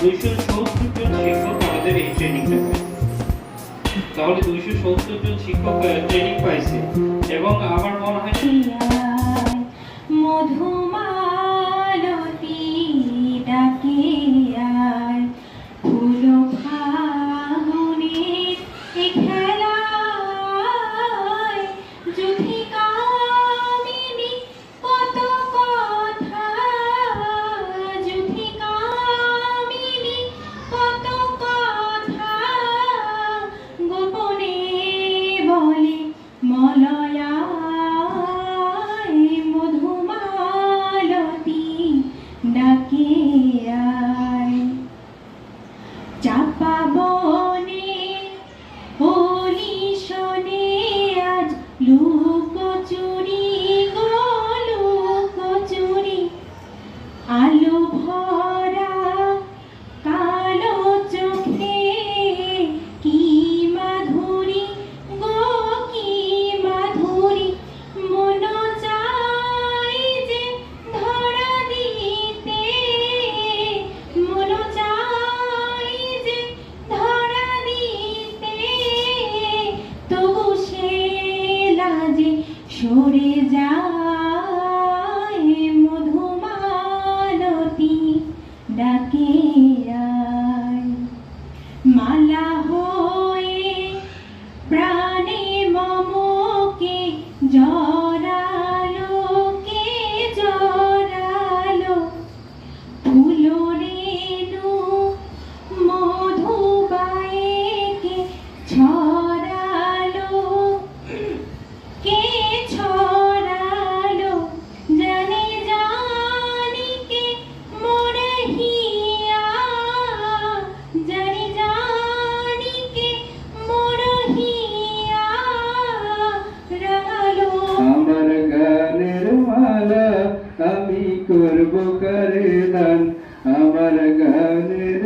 দুইশো সত্তর জন শিক্ষক আমাদের এই তাহলে দুইশো সত্তর জন শিক্ষক ট্রেনিং পাইছে। এবং আমার মনে হয় মধু আলো ভরা, কালো চোখে কি মাধুরী গো, কি মাধুরী? মন চাই যে ধরা দিতে, মন চাই যে ধরা দিতে। তবু সে লাজে সরে যায়। My করব কারে দান আমার গানের